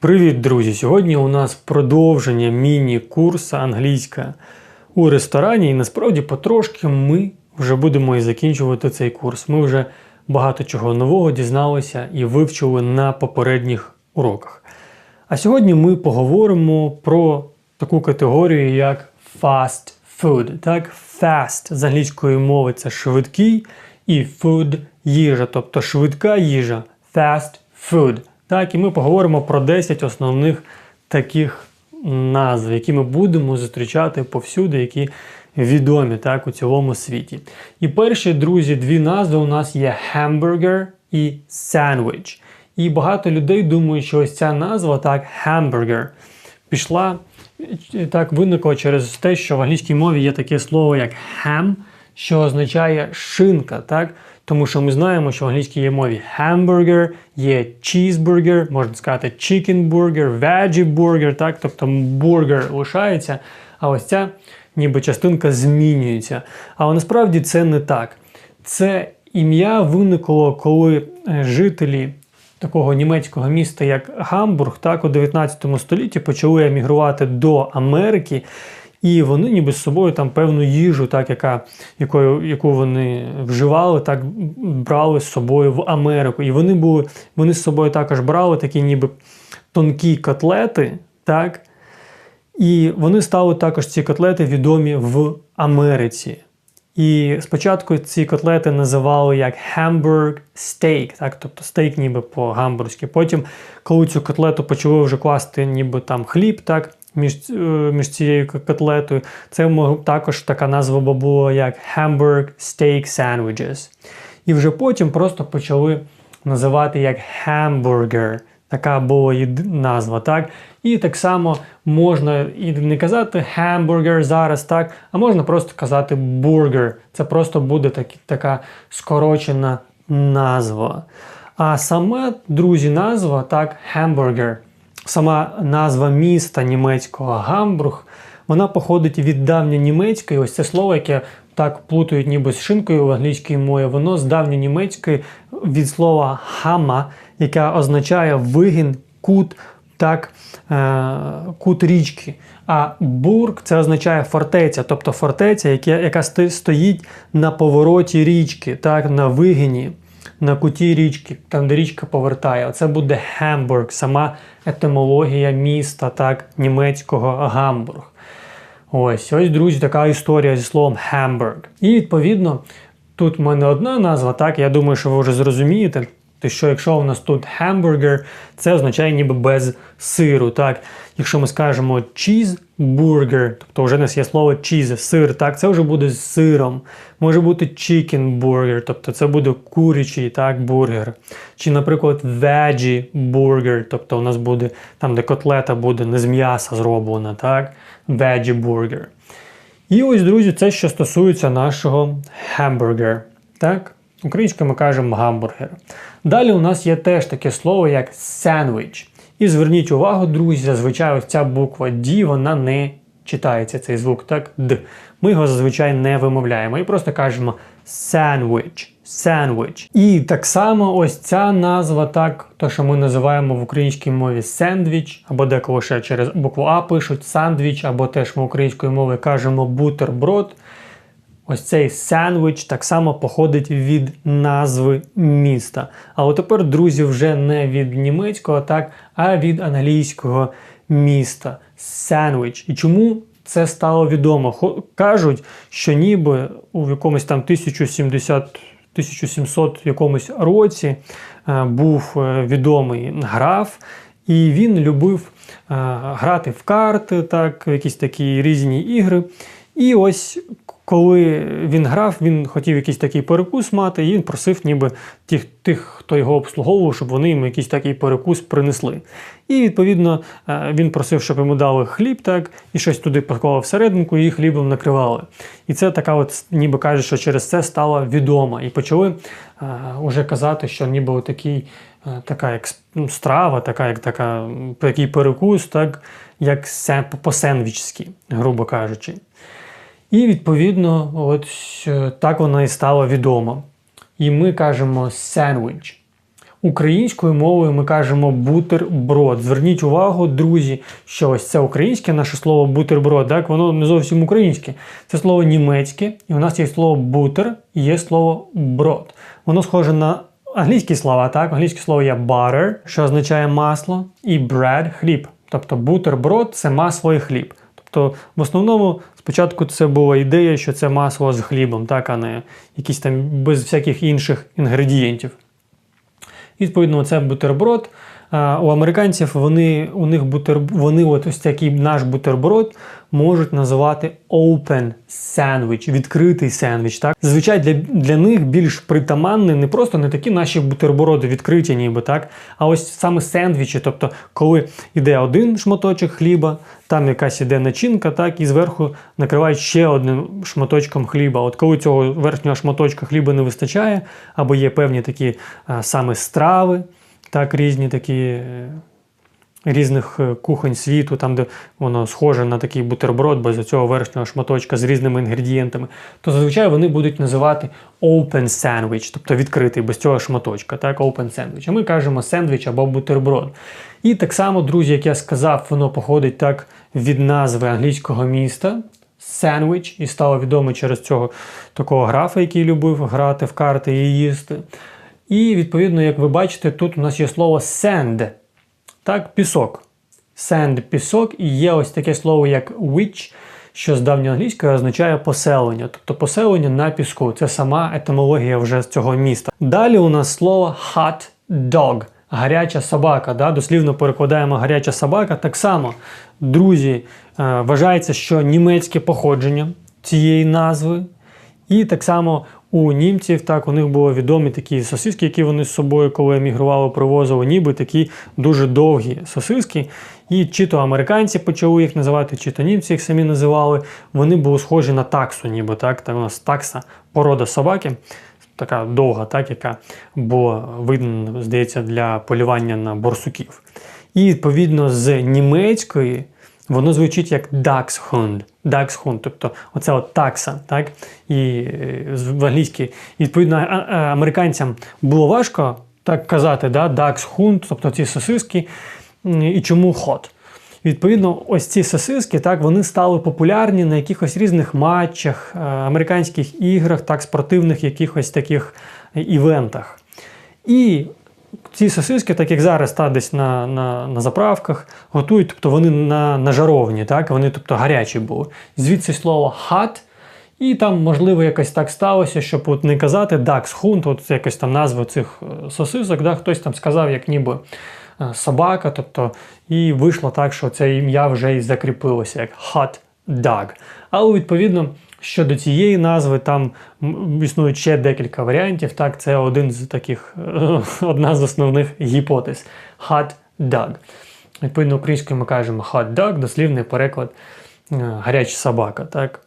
Привіт, друзі! Сьогодні у нас продовження міні-курсу англійська у ресторані. І насправді потрошки ми вже будемо і закінчувати цей курс. Ми вже багато чого нового дізналися і вивчили на попередніх уроках. А сьогодні ми поговоримо про таку категорію, як fast food. Так, fast з англійської мови це швидкий і food їжа, тобто швидка їжа, fast food. Так, і ми поговоримо про 10 основних таких назв, які ми будемо зустрічати повсюди, які відомі так, у цілому світі. І перші, друзі, дві назви у нас є hamburger і sandwich. І багато людей думають, що ось ця назва, так, hamburger, пішла, так виникла через те, що в англійській мові є таке слово, як ham, що означає шинка. так? Тому що ми знаємо, що в англійській є мові hamburger, є cheeseburger, можна сказати chicken burger, veggie burger, так? тобто бургер лишається, а ось ця ніби частинка змінюється. Але насправді це не так. Це ім'я виникло, коли е, жителі такого німецького міста, як Гамбург, так у 19 столітті почали емігрувати до Америки. І вони ніби з собою там певну їжу, так, яка, якою, яку вони вживали, так брали з собою в Америку. І вони були, вони з собою також брали такі ніби тонкі котлети, так? І вони стали також ці котлети відомі в Америці. І спочатку ці котлети називали як Hamburg steak, так, тобто стейк ніби по-гамбурзьки. Потім, коли цю котлету почали вже класти ніби там хліб, так, між е, між цією котлетою, це також така назва була як Hamburg steak sandwiches. І вже потім просто почали називати як Hamburger. Така була назва, так? І так само можна і не казати hamburger зараз, так, а можна просто казати бургер. Це просто буде так, така скорочена назва. А сама, друзі, назва так, hamburger, сама назва міста німецького Гамбург, вона походить від давньонімецької, ось це слово, яке так плутають ніби з шинкою в англійській мові, воно з давньонімецької від слова хама, яка означає вигін, кут, так, е, кут річки. А бург це означає фортеця, тобто фортеця, яка стоїть на повороті річки, так, на вигині, на куті річки, там де річка повертає. Це буде Гамбург, сама етимологія міста, так, німецького Гамбург. Ось, ось, друзі, така історія зі словом Hamburg. І відповідно, тут в мене одна назва, так, я думаю, що ви вже зрозумієте. То що якщо у нас тут hamburger, це означає ніби без сиру. так. Якщо ми скажемо cheeseburger, тобто вже у нас є слово cheese, сир, так, це вже буде з сиром. Може бути chicken burger, тобто це буде курячий так, бургер. Чи, наприклад, veggie burger, тобто у нас буде там, де котлета буде не з м'яса зроблена, так, veggie burger. І ось, друзі, це що стосується нашого hamburger. так. Українською ми кажемо гамбургер. Далі у нас є теж таке слово, як сендвіч. І зверніть увагу, друзі, зазвичай ось ця буква D, вона не читається цей звук, так? Д. Ми його зазвичай не вимовляємо і просто кажемо sandwich. Sandwich. І так само ось ця назва, так, то, що ми називаємо в українській мові сендвіч, або деколи ще через букву А пишуть сандвіч, або теж ми українською мовою кажемо бутерброд. Ось цей сендвіч так само походить від назви міста. А от тепер, друзі, вже не від німецького, так, а від англійського міста. Сендвіч. І чому це стало відомо? Кажуть, що ніби у якомусь там 1070 1700 якомусь році е, був е, відомий граф, і він любив е, грати в карти, так, якісь такі різні ігри. І ось коли він грав, він хотів якийсь такий перекус мати, і він просив ніби тих, тих, хто його обслуговував, щоб вони йому якийсь такий перекус принесли. І відповідно е, він просив, щоб йому дали хліб, так, і щось туди поклав всерединку, і хлібом накривали. І це така, от, ніби каже, що через це стало відомо. І почали вже е, казати, що ніби такий, е, така як ну, страва, така, як така, такий перекус, так, як по-сендвічськи, грубо кажучи. І відповідно, от так вона і стала відома. І ми кажемо sandwich. Українською мовою ми кажемо бутерброд. Зверніть увагу, друзі, що ось це українське наше слово бутерброд, так воно не зовсім українське. Це слово німецьке, і у нас є слово бутер і є слово брод. Воно схоже на англійські слова, так? Англійське слово є butter, що означає масло, і bread – хліб. Тобто бутерброд це масло і хліб. Тобто, в основному спочатку це була ідея, що це масло з хлібом, так, а не якісь там без всяких інших інгредієнтів. І, відповідно, це бутерброд. У американців вони, у них бутер, вони от ось такий наш бутерброд можуть називати open sandwich, відкритий сендвіч. Так? Зазвичай для, для них більш притаманні не просто не такі наші бутерброди відкриті, ніби так, а ось саме сендвічі. Тобто, коли йде один шматочок хліба, там якась іде начинка, так, і зверху накривають ще одним шматочком хліба. От коли цього верхнього шматочка хліба не вистачає, або є певні такі а, саме страви, так, різні такі. е, Різних е, кухонь світу, там, де воно схоже на такий бутерброд без цього верхнього шматочка з різними інгредієнтами, то зазвичай вони будуть називати open sandwich, тобто відкритий без цього шматочка, так, open sandwich. А ми кажемо сендвіч або бутерброд. І так само, друзі, як я сказав, воно походить так від назви англійського міста. Сендвіч і стало відомо через цього такого графа, який любив грати в карти і їсти. І відповідно, як ви бачите, тут у нас є слово sand. Так, пісок. Sand – пісок, і є ось таке слово, як which, що з давньоанглійської означає поселення, тобто поселення на піску. Це сама етимологія вже з цього міста. Далі у нас слово hot dog. Гаряча собака, да? дослівно перекладаємо гаряча собака. Так само, друзі, е, вважається, що німецьке походження цієї назви. І так само у німців так у них були відомі такі сосиски, які вони з собою, коли емігрували, привозили, ніби такі дуже довгі сосиски. І чи то американці почали їх називати, чи то німці їх самі називали. Вони були схожі на таксу, ніби так. Там у нас такса, порода собаки, така довга, так, яка була видана, здається, для полювання на борсуків. І відповідно з німецької. Воно звучить як Dachshund. Dachshund, тобто оце от такса, так? І е, в англійській. Відповідно, американцям було важко так казати, да? Dachshund, тобто ці сосиски. І чому hot? Відповідно, ось ці сосиски, так, вони стали популярні на якихось різних матчах, е, американських іграх, так, спортивних якихось таких е, івентах. І ці сосиски, так як зараз та десь на, на, на заправках, готують, тобто вони на, на жаровні, так? вони тобто гарячі були. Звідси слово hot, і там, можливо, якось так сталося, щоб от не казати Hunt, от якось там назва цих е, сосисок, да? хтось там сказав, як ніби е, собака, тобто, і вийшло так, що це ім'я вже і закріпилося, як hot dog. Але відповідно. Щодо цієї назви, там існує ще декілька варіантів. Так, це один з таких, одна з основних гіпотез. Hot dog. Відповідно, українською ми кажемо hot dog, дослівний переклад е, гаряча собака. Так?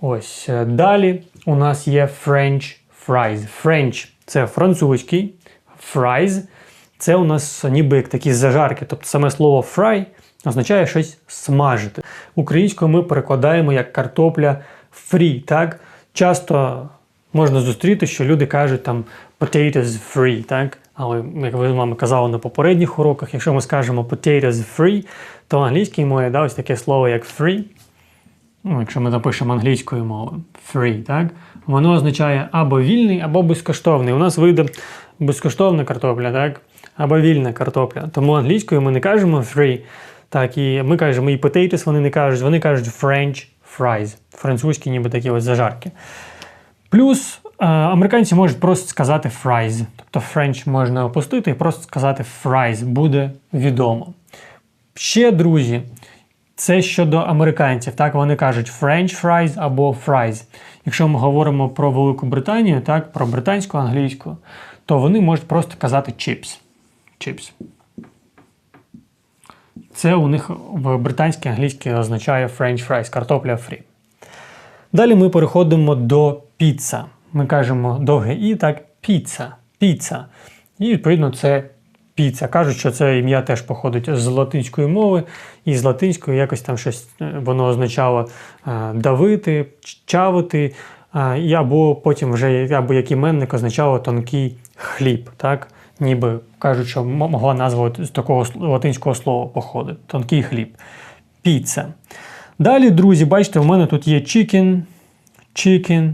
Ось. е, Далі у нас є French fries. French – це французький, fries – це у нас ніби як такі зажарки. Тобто саме слово fry означає щось смажити. Українською ми перекладаємо як картопля фрі. Так? Часто можна зустріти, що люди кажуть там potatoes free, так? Але як ви з вами казали на попередніх уроках, якщо ми скажемо potatoes free, то в англійській мові да, ось таке слово як free ну, якщо ми запишемо англійською мовою, free, так? Воно означає або вільний, або безкоштовний. У нас вийде безкоштовна картопля, так? Або вільна картопля. Тому англійською ми не кажемо free, так, і ми кажемо і potatoes вони не кажуть, вони кажуть French fries. Французькі ніби такі ось зажарки. Плюс е, американці можуть просто сказати fries. Тобто French можна опустити і просто сказати fries, буде відомо. Ще, друзі, це щодо американців. Так, вони кажуть French fries або fries. Якщо ми говоримо про Велику Британію, так, про британську англійську, то вони можуть просто казати chips. Chips. Це у них в британській англійській означає French fries, картопля фрі. Далі ми переходимо до піца. Ми кажемо довге і, так, піца, піца. І відповідно це піца. Кажуть, що це ім'я теж походить з латинської мови, і з латинської якось там щось е, воно означало е, давити, чавити, е, або потім вже або як іменник означало тонкий хліб. Так? Ніби кажуть, що могла назва з такого латинського слова походити. Тонкий хліб. Піца. Далі, друзі, бачите, в мене тут є chicken, chicken,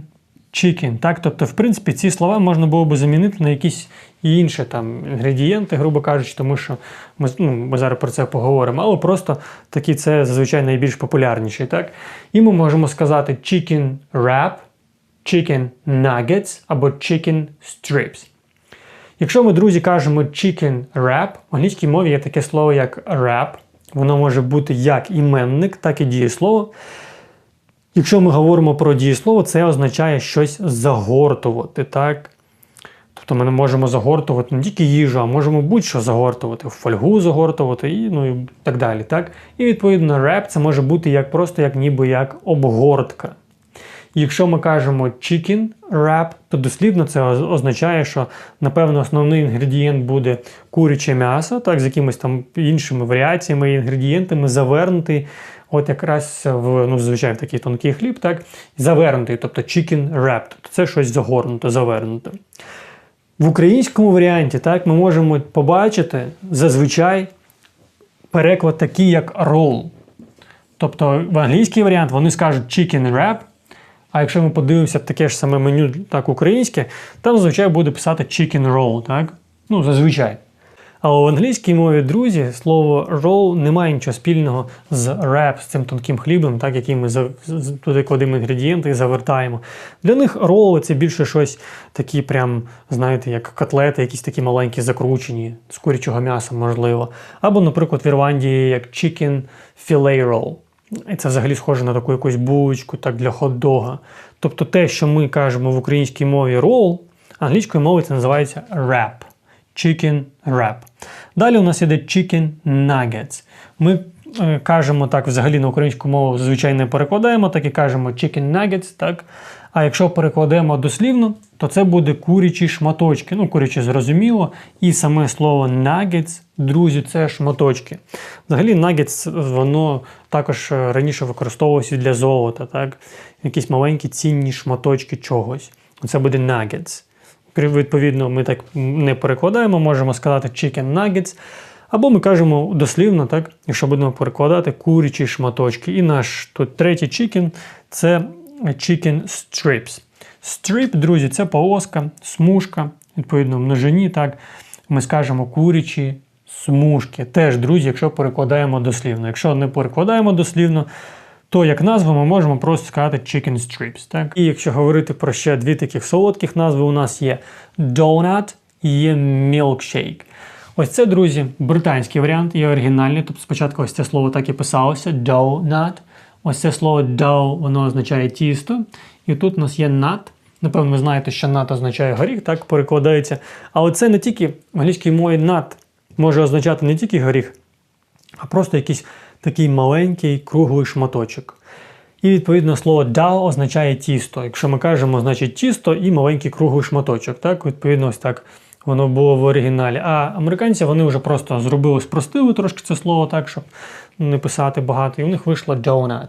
chicken. Тобто, в принципі, ці слова можна було би замінити на якісь інші там інгредієнти, грубо кажучи, тому що ми, ну, ми зараз про це поговоримо, але просто такі це зазвичай найбільш популярніші. Так? І ми можемо сказати chicken wrap, chicken nuggets або chicken strips. Якщо ми, друзі, кажемо chicken wrap, в англійській мові є таке слово як wrap. Воно може бути як іменник, так і дієслово. Якщо ми говоримо про дієслово, це означає щось загортувати, так? Тобто ми не можемо загортувати не тільки їжу, а можемо будь-що загортувати, в фольгу загортувати і, ну, і так далі. Так? І відповідно реп це може бути як просто як ніби як обгортка. Якщо ми кажемо chicken wrap, то дослівно це означає, що напевно основний інгредієнт буде куряче м'ясо, так, з якимись там іншими варіаціями і інгредієнтами, завернутий, от якраз в ну, звичайно, в такий тонкий хліб, так, завернутий, тобто chicken wrap, тобто це щось загорнуте, завернуте. В українському варіанті так, ми можемо побачити зазвичай переклад такий, як roll. Тобто в англійський варіант вони скажуть chicken wrap, а якщо ми подивимося таке ж саме меню, так українське, там зазвичай буде писати chicken roll, так? Ну, зазвичай. Але в англійській мові, друзі, слово roll не має нічого спільного з wrap, з цим тонким хлібом, так, який ми туди кладемо інгредієнти і завертаємо. Для них роли це більше щось такі, прям, знаєте, як котлети, якісь такі маленькі закручені, з курячого м'яса, можливо. Або, наприклад, в Ірландії як chicken fillet roll. І це взагалі схоже на таку якусь булочку, так для хот-дога. Тобто те, що ми кажемо в українській мові roll, англійською мовою це називається wrap. Chicken wrap. Далі у нас іде chicken nuggets. Ми кажемо так, взагалі на українську мову зазвичай не перекладаємо, так і кажемо chicken nuggets, так? А якщо перекладемо дослівно, то це буде курячі шматочки. Ну, курячі зрозуміло. І саме слово nuggets, друзі, це шматочки. Взагалі, nuggets, воно також е, раніше використовувалося для золота, так? Якісь маленькі цінні шматочки чогось. Це буде nuggets. Відповідно, ми так не перекладаємо, можемо сказати chicken nuggets. Або ми кажемо дослівно, так, якщо будемо перекладати курячі шматочки. І наш тут третій chicken – це chicken strips. Strip, друзі, це полоска, смужка, відповідно, множині, так, ми скажемо курячі смужки. Теж, друзі, якщо перекладаємо дослівно. Якщо не перекладаємо дослівно, то як назву ми можемо просто сказати chicken strips. Так? І якщо говорити про ще дві таких солодких назви, у нас є donut і є milkshake. Ось це, друзі, британський варіант, є оригінальний. Тобто спочатку ось це слово так і писалося donut. Ось це слово dough, воно означає тісто. І тут у нас є nut. Напевно, ви знаєте, що nut означає горіх, так перекладається. Але це не тільки в англійській мові nut може означати не тільки горіх, а просто якийсь такий маленький круглий шматочок. І відповідно слово dough означає тісто. Якщо ми кажемо, значить тісто і маленький круглий шматочок. Так, відповідно, ось так воно було в оригіналі. А американці вони вже просто зробили, спростили трошки це слово так, щоб не писати багато. І у них вийшло donut.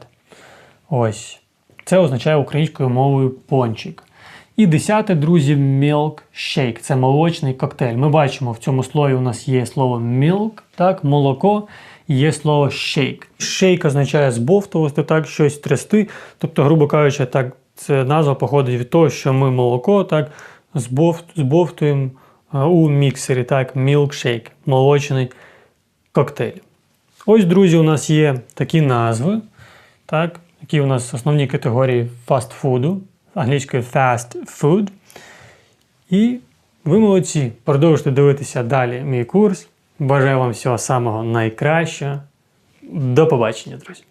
Ось. Це означає українською мовою пончик. І десяте, друзі, milkshake. Це молочний коктейль. Ми бачимо, в цьому слові у нас є слово milk, так, молоко, є слово shake. Shake означає збовтувати, так, щось трясти. Тобто, грубо кажучи, так, це назва походить від того, що ми молоко так, збов, збовтуємо у міксері, так, milkshake, молочний коктейль. Ось, друзі, у нас є такі назви, так, які у нас основні категорії фастфуду, англійською fast food. І ви молодці. Продовжуйте дивитися далі мій курс. Бажаю вам всього самого найкращого. До побачення, друзі!